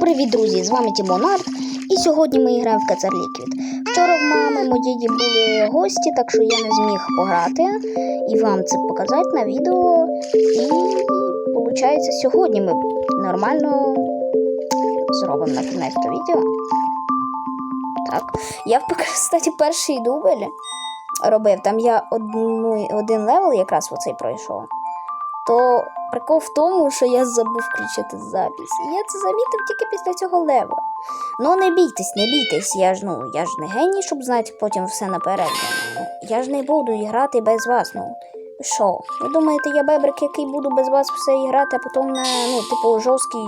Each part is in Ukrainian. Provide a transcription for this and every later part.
привіт, друзі! З вами Тімонард. І сьогодні ми граємо в Кацар Ліквід. Вчора в мами моєї були гості, так що я не зміг пограти і вам це показати на відео. І виходить, сьогодні ми нормально зробимо на кінець відео. Так. Я, кстати, перший дубль робив. Там я одну, один левел якраз оцей пройшов. То прикол в тому, що я забув включити запись. І я це замітив тільки після цього левела. Ну не бійтесь, не бійтесь, я ж ну, я ж не геній, щоб знати потім все наперед. Ну, Я ж не буду грати без вас. Ну що? Ви думаєте, я бебрик, який буду без вас все грати, а потім на ну, типу, жорсткий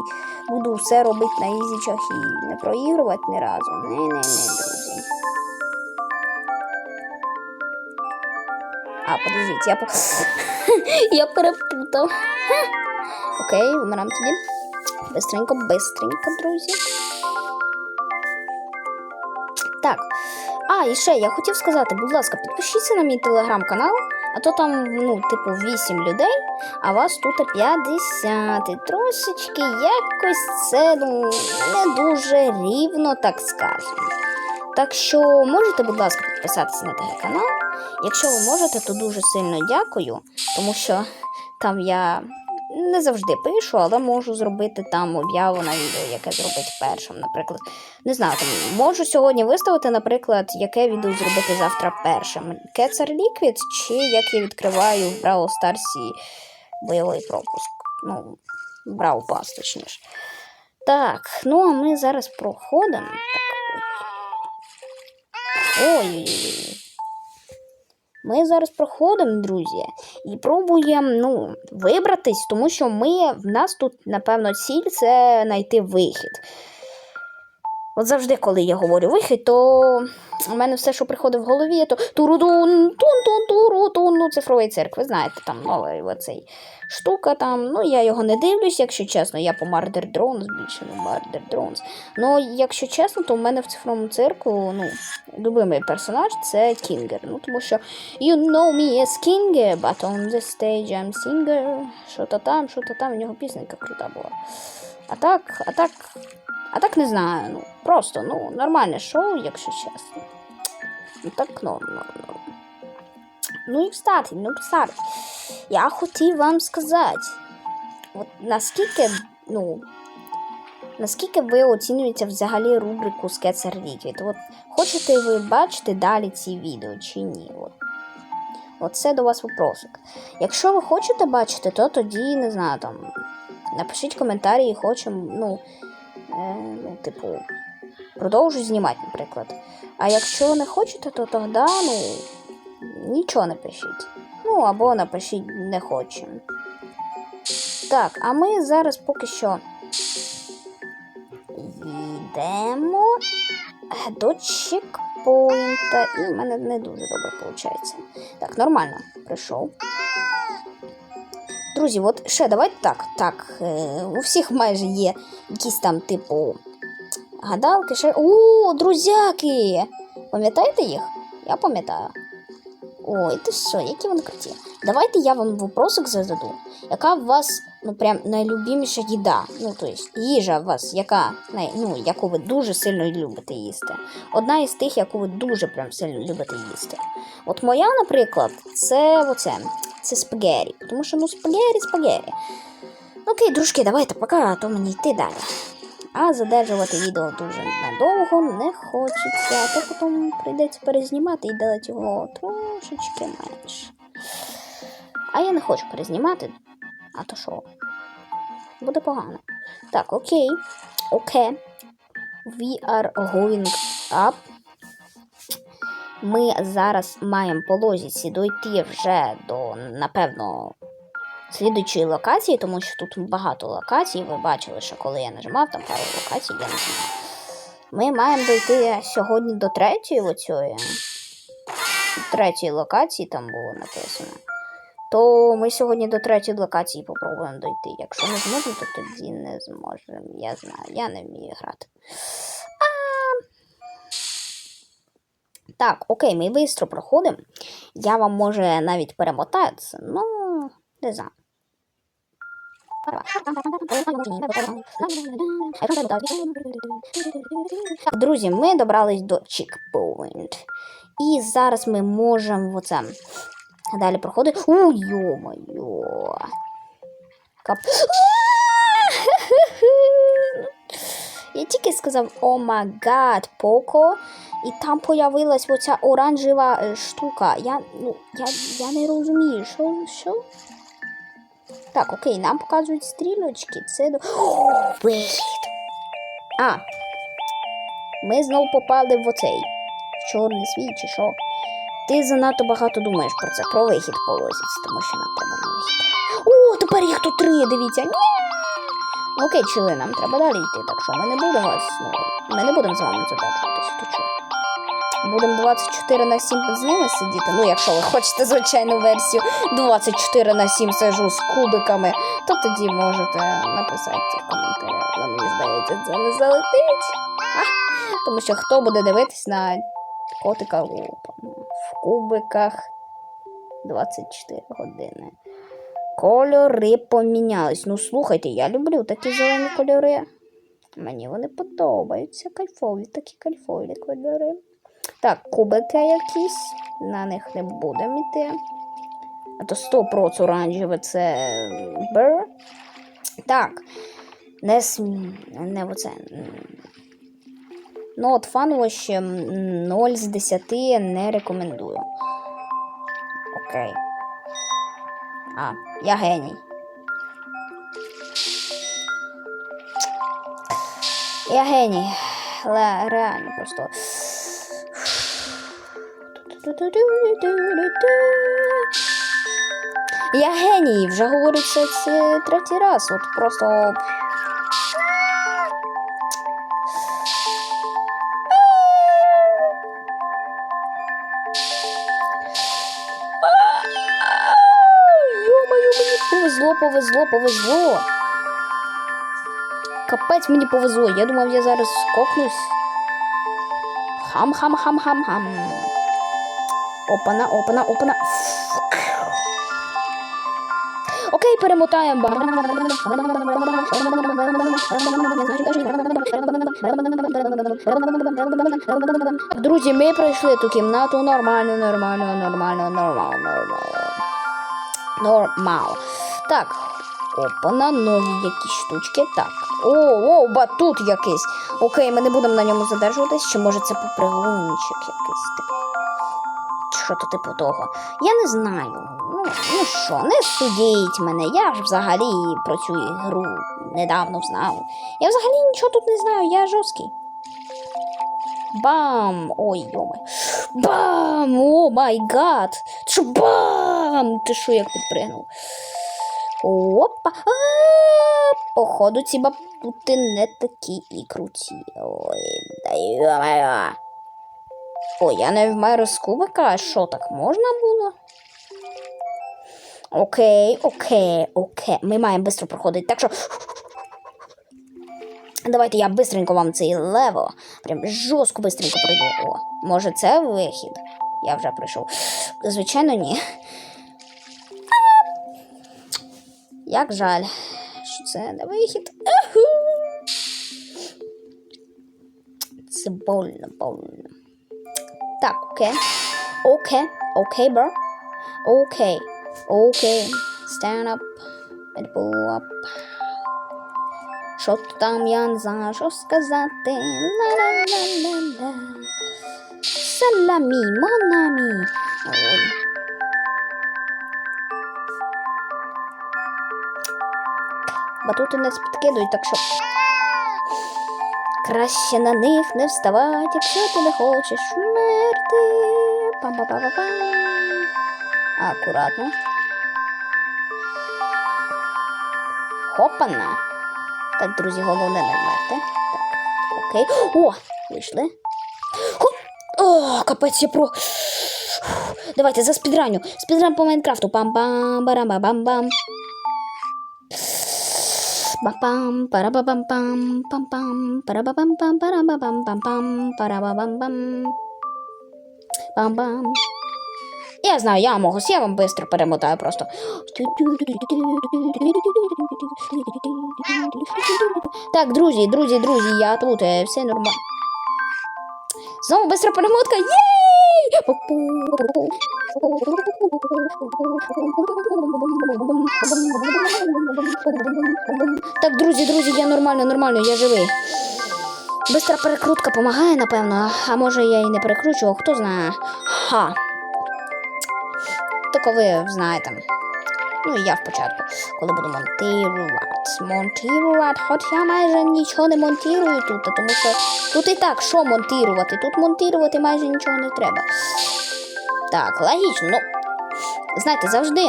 буду все робити на ізічах і не проігрувати ні разу. Не, не, не, друзі. А, подождіть, я по... я перепутав. Окей, вмираємо тоді. Бистренько, бистренько, друзі. Так. А, і ще я хотів сказати, будь ласка, підпишіться на мій телеграм-канал, а то там, ну, типу, 8 людей, а вас тут 50. І трошечки якось це ну, не дуже рівно, так скажемо. Так що можете, будь ласка, підписатися на той канал. Якщо ви можете, то дуже сильно дякую, тому що там я не завжди пишу, але можу зробити там об'яву на відео, яке зробить першим. Наприклад, не знаю, там можу сьогодні виставити, наприклад, яке відео зробити завтра першим. Кетсар Ліквід, чи як я відкриваю в Brawl Старсі бойовий пропуск. Ну, Brawl Pass, точніше. Так, ну а ми зараз проходимо. Ой-ой-ой. Ми зараз проходимо, друзі, і пробуємо ну, вибратись, тому що ми, в нас тут, напевно, ціль це знайти вихід. От завжди, коли я говорю вихід, то у мене все, що приходить в голові, то турудун, тун тун турутун, ну, цифровий цирк. Ви знаєте, там оцей штука там. Ну, я його не дивлюсь, якщо чесно. Я по Murder Drones більше не Murder Drones. Ну, якщо чесно, то в мене в цифровому цирку, ну, любимий персонаж це Кінгер. Ну, тому що You know me as King, but on the stage I'm singer. Що-то там, що-то там, в нього пісенька крута була. А так, а так. А так не знаю. Ну, просто, ну, нормальне шоу, якщо чесно. Ну так норм, норм, норм. Ну і кстати, ну кстати, я хотів вам сказати, от наскільки, ну, наскільки ви оцінюєте взагалі рубрику Скетсер Liquid? От хочете ви бачити далі ці відео чи ні? От. Оце до вас вопросик. Якщо ви хочете бачити, то тоді, не знаю, там, напишіть коментарі, і хочемо, ну, ну, типу, продовжу знімати, наприклад. А якщо не хочете, то тоді, ну, нічого не пишіть. Ну, або напишіть не хочемо. Так, а ми зараз поки що йдемо до чекпоінта. І в мене не дуже добре виходить. Так, нормально, прийшов. Друзі, от ще давайте так. Так, е, у всіх майже є якісь там, типу, гадалки, ще. О, друзяки! Пам'ятаєте їх? Я пам'ятаю. Ой, ти що, які вони круті. Давайте я вам вопросик задаю. Яка у вас, ну, прям найлюбіміша їда? Ну, тобто, їжа у вас, яка, ну, яку ви дуже сильно любите їсти. Одна із тих, яку ви дуже прям сильно любите їсти. От моя, наприклад, це оце. Це спагері. Тому що, ну, спагері, спагері. Ну, окей, дружки, давайте пока, а то мені йти далі. А задержувати відео дуже надовго не хочеться, а то потім прийдеться перезнімати і дати його трошечки менше. А я не хочу перезнімати, а то що? Буде погано. Так, окей. Окей. We are going up. Ми зараз маємо по лозіці дойти вже до, напевно, слідуючої локації, тому що тут багато локацій. Ви бачили, що коли я нажимав, там пару локацій я нажимав. Ми маємо дойти сьогодні до третьої оцієї. Третьої локації там було написано. То ми сьогодні до третьої локації попробуємо дойти. Якщо не зможемо, то тоді не зможемо. Я знаю, я не вмію грати. Так, окей, ми швидко проходимо. Я вам може навіть перемотаю це, ну, не знаю. Друзі, ми добрались до чекпоінт. І зараз ми можемо оце далі проходити. У, йо-моє. Кап... Я тільки сказав о гад, Поко, і там появилась оця оранжева е, штука. Я, ну, я, я не розумію, що, що? Так, окей, нам показують стрілочки. Це до. А. Ми знову попали в оцей. В чорний світ чи що. Ти занадто багато думаєш про це, про вихід полозіць, тому що нам треба на вихід. О, тепер їх тут три, дивіться. Ні! Ну, Окей, чили, нам треба далі йти, так що ми не будемо ну, ми не будемо з вами задержуватися, то що? Будемо 24 на 7 з ними сидіти. Ну, якщо ви хочете звичайну версію 24 на 7 сижу з кубиками, то тоді можете написати в коментарях. Але мені здається, це не залетить. А? Тому що хто буде дивитись на котика в кубиках 24 години. Кольори помінялись. Ну, слухайте, я люблю такі зелені кольори. Мені вони подобаються. Кайфові, такі кайфові кольори. Так, кубики якісь. На них не будемо йти. А то 100% оранжеве це бр. Так. Не см... не оце. Ну, от фанвоші 0 з 10 не рекомендую. Окей. А, я геній. Я геній. Але реально просто. Я геній, вже говорю це, це третій раз. От просто. Повезло, повезло, повезло. Капець мені повезло. Я думав, я зараз скокнусь. Хам-хам-хам-хам-хам. Опана, опана, опана. Окей, перемотаємо. Друзі, ми пройшли ту кімнату нормально, нормально, нормально, нормально, нормально. Нормал. Так. Опана, нові якісь штучки. Так. О, о, батут якийсь. Окей, ми не будемо на ньому задержуватись, чи може це попригунчик якийсь. Типу. Що то типу того. Я не знаю. Ну, ну що, не судіть мене. Я ж взагалі про цю ігру недавно знав. Я взагалі нічого тут не знаю, я жорсткий. Бам! Ой, йоми. Бам! О май гад! Бам! Ти що як підпригнув? Опа! Походу, ці бабути не такі і круті. Ой, да йо-моє. Ой, я не вмеру з кубика, а що так можна було? Окей, окей, окей. Ми маємо швидко проходити, так що. Давайте я бистренько вам цей лево. Прям жорстко бистренько пройду. О, може це вихід? Я вже прийшов. Звичайно, ні. Як жаль, що це не вихід. Це больно, больно. Так, окей. Окей, окей, бро. Окей, окей. Stand up pull up. Що там я не знаю, що сказати. Ла-ла-ла-ла-ла. Саламі, монамі. Ой. Батути нас підкидують, так що. Краще на них не вставати, якщо ти не хочеш вмерти. Пам-па-па-па-пам. Акуратно. Хопана. Так, друзі, головне не вмерти. Так, окей. О! Вийшли. О, капець, я про. Давайте за спідраню. Спідран по Майнкрафту. Пам-пам, барам-бам-бам. Бам-пам, парабам-пам, пам-пам, парабам-пам, парабам-пам, пам-пам, парабам-пам. Пам-пам. Я знаю, я можу, я вам швидко перемотаю просто. Так, друзі, друзі, друзі, я тут, все нормально. Знову быстра перемотка. Єй! Так, друзі, друзі, я нормально, нормально, я живий. Бистра перекрутка допомагає, напевно, а може я і не перекручував, хто знає. Ха. Тільки ви знаєте. Ну і я спочатку, коли буду монтирувати. Монтирувати, хоч я майже нічого не монтую тут, тому що тут і так що монтирувати? Тут монтирувати майже нічого не треба. Так, логічно, ну. Знаєте, завжди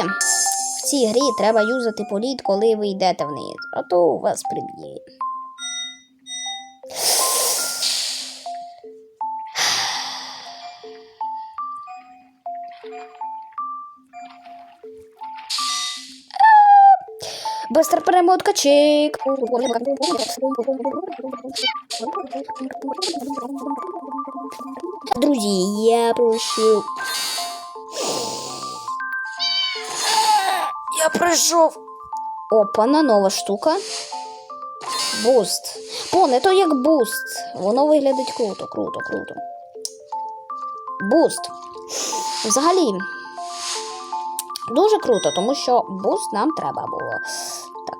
в цій грі треба юзати політ, коли ви йдете вниз. А то у вас приб'є. Быстро перемотка чик. Друзі, я прошу. Я пройшов. Опа, нова штука. Буст. Поне, то як буст. Воно виглядить круто, круто, круто. Буст. Взагалі. Дуже круто, тому що буст нам треба було.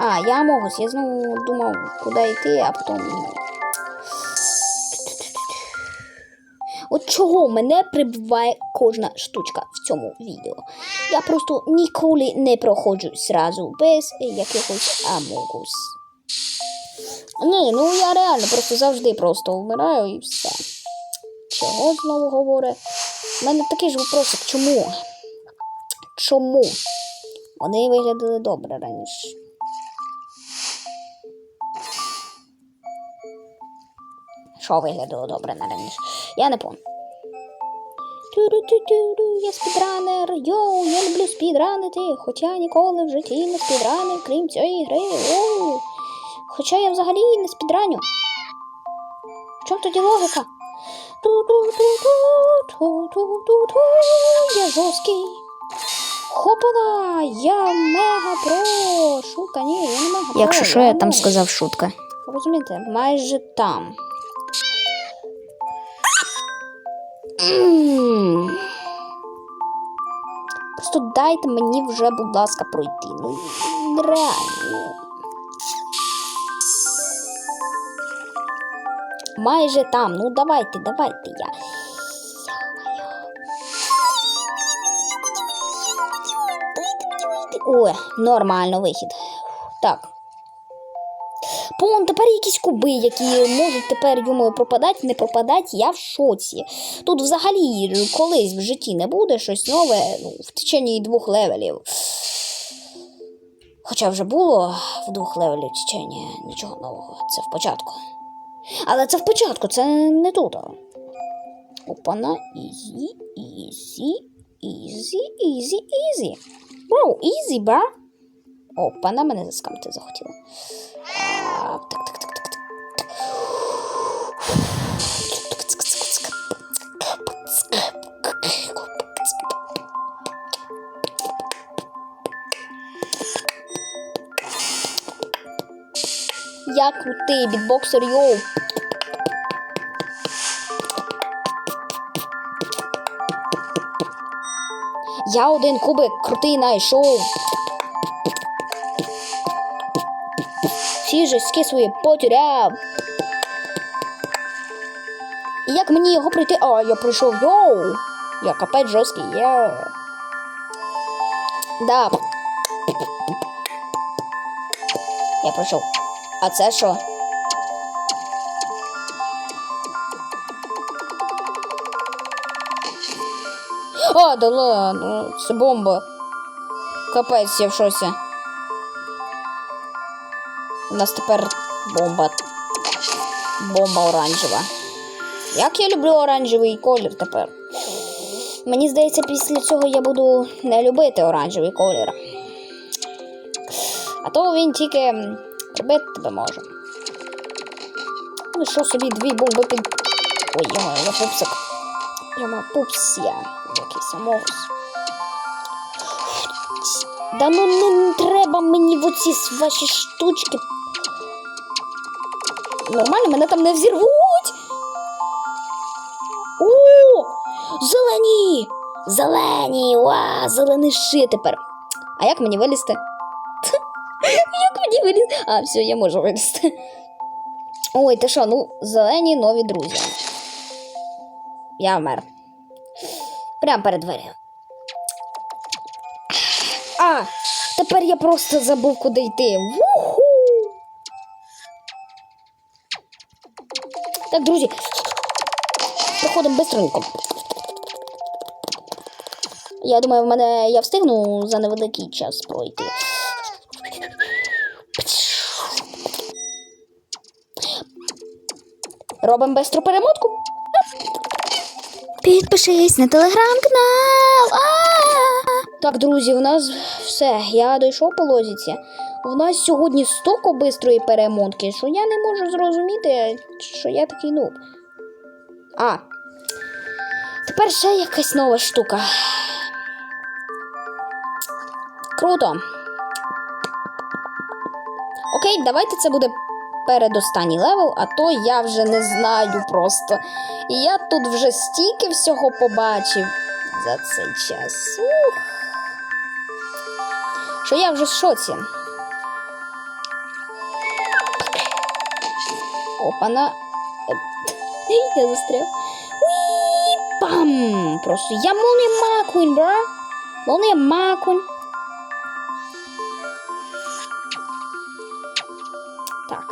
А, я могусь, я знову думав, куди йти, а потім. От чого мене прибуває кожна штучка в цьому відео. Я просто ніколи не проходжу зразу без якихось амогус. Ні, ну я реально просто завжди просто вмираю і все. Чого знову говорить? У мене такий ж вопросик, чому? Чому? Вони виглядали добре раніше. Що виглядало добре на раніше? Я не пам'ятаю. Я спідранер, йоу, я люблю спідранити, хоча ніколи в житті не спідранив, крім цієї гри. Оу. Хоча я взагалі не спідраню. В чому тоді логіка? Я жорсткий. Хопана! Я мега про! Шутка, ні, я не мега про. Якщо що, я там сказав шутка. Розумієте, майже там. Просто дайте мені вже, будь ласка, пройти. Ну, реально. Майже там. Ну давайте, давайте я. Ой, нормально вихід. Так. Пон, тепер якісь куби, які можуть тепер думаю, пропадати, не пропадати, я в шоці. Тут взагалі колись в житті не буде щось нове ну, в течение двох левелів. Хоча вже було в двох левелів течення нічого нового. Це в початку. Але це в початку, це не тут. Опана, ізі, ізі, ізі, ізі, ізі. Броу, ізі, бра. Опана, мене заскамити захотіла. Так, так, так, так, так. Я крутий бітбоксер, йоу. Я один кубик крутий знайшов. Всі жорсткі свої потеряв. І як мені його пройти? А, я пройшов, йоу! Я капець жорсткий, є. Да. Я пройшов. А це що? А, да ладно, це бомба. Капець, я в шоці. Нас тепер бомба. Бомба оранжева. Як я люблю оранжевий колір тепер. Мені здається, після цього я буду не любити оранжевий колір. А то він тільки прибити тебе може. Ну що собі дві бомби під. Ой, йома, я пупсик. Йома, пупс я. Якийсь амогус. Да ну не треба мені в оці ваші штучки. Нормально, мене там не взірвуть. О! Зелені! Зелені! Ва! Зелениши тепер. А як мені вилізти? Як мені вилізти? А, все, я можу вилізти. Ой, ти що, ну, зелені нові друзі. Я вмер. Прямо перед дверима. А, тепер я просто забув, куди йти. Вуху! Так, друзі. Проходимо бистренько. Я думаю, в мене я встигну за невеликий час пройти. Робимо бистру перемотку. Підпишись на телеграм-канал. Так, друзі, у нас все. Я дійшов по лозіці. У нас сьогодні стоко бистрої перемотки, що я не можу зрозуміти, що я такий нуб. А. Тепер ще якась нова штука. Круто. Окей, давайте це буде передостанній левел, а то я вже не знаю просто. І я тут вже стільки всього побачив за цей час. Ух. Що я вже в шоці. Опана. Е, Я застряв. Уі, Пам! Просто я молния Маккуін, бра. Молния Маккуін. Так.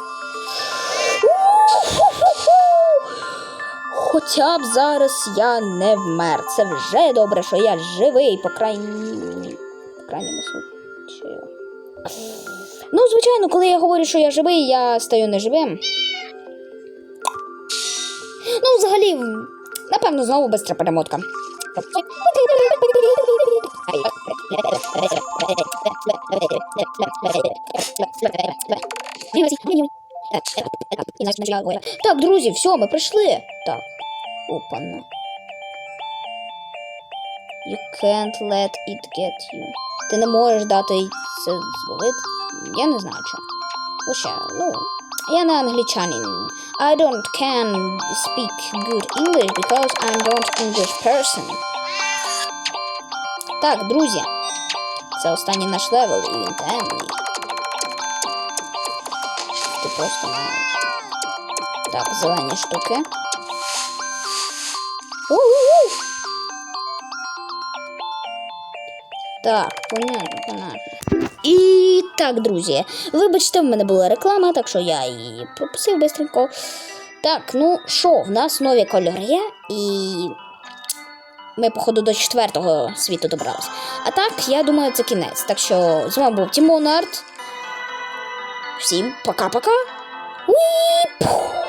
Хоча б зараз я не вмер. Це вже добре, що я живий, по крайній. По крайньому случаю. Ну, звичайно, коли я говорю, що я живий, я стаю неживим. Ну, напевно, знову бистра перемотка. Так, друзі, все, ми прийшли. Так. Опана. You can't let it get you. Ти не можеш дати це зловити. Я не знаю чого. Лише, ну, я не англічанин. I don't can speak good English because I'm not English person. Так, друзі. Це останній наш левел, і він темний. Ти просто маєш. Так, зелені штуки. У-у-у! Так, понятно, понятно. І так, друзі, вибачте, в мене була реклама, так що я її пропустив бистренько. Так, ну що, в нас нові кольори і ми, походу, до четвертого світу добрались. А так, я думаю, це кінець. Так що з вами був Тімон Арт. Всім пока-пока. Уі! Пух!